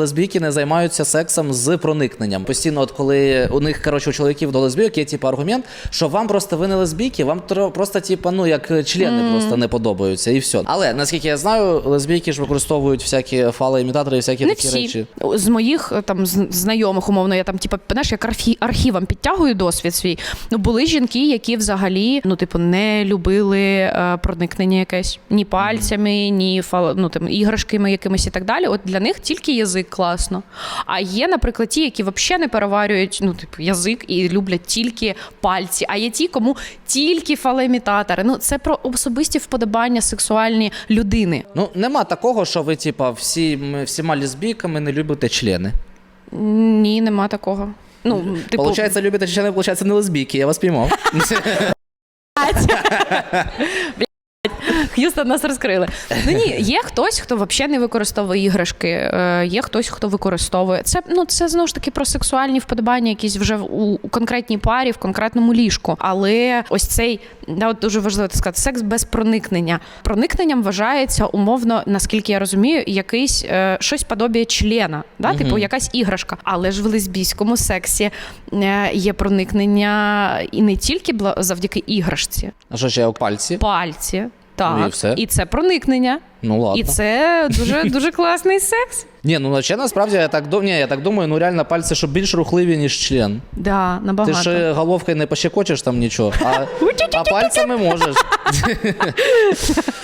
Лесбійки не займаються сексом з проникненням. Постійно, от коли у них коротше у чоловіків до лесбійок є типу аргумент, що вам просто ви не лесбійки, вам просто типу, ну як члени просто не подобаються, і все. Але наскільки я знаю, лесбійки ж використовують всякі фалоімітатори і всякі Не такі всі речі. з моїх е, там знайомих, умовно, я там, типу, знаєш, як архі, архівом підтягую досвід свій. Ну були жінки, які взагалі ну, типу, не любили е, проникнення якесь ні пальцями, ні фал, ну, там, іграшками якимись і так далі. От для них тільки язик класно. А є, наприклад, ті, які взагалі не переварюють ну, типу, язик і люблять тільки пальці. А є ті, кому тільки фалоімітатори. Ну це про особисті вподобання сексуальні людини. Ну нема такого, що ви, типа, всі всіма лесбійками не любите члени. Ні, нема такого. Ну, типу, Получається, любите члени, получається, не лесбійки, я вас піймав. Х'юстон нас розкрили. Ну ні, є хтось, хто взагалі не використовує іграшки. е, Є хтось, хто використовує. Це ну це знову ж таки про сексуальні вподобання, якісь вже у, конкретній парі, в конкретному ліжку. Але ось цей да, от дуже важливо так сказати, секс без проникнення. Проникненням вважається умовно, наскільки я розумію, якийсь е, щось подобіє члена, да? типу якась іграшка. Але ж в лесбійському сексі е, є проникнення і не тільки завдяки іграшці, А що ще пальці? пальці. Так, Ну, і все. і це проникнення, Ну ладно. і це дуже дуже класний секс. Ні, ну ще насправді я так ні, я так думаю, ну реально пальці, щоб більш рухливі, ніж член. Да, Ти набагато. ж е, головкою не пощекочеш там нічого, а, а пальцями можеш.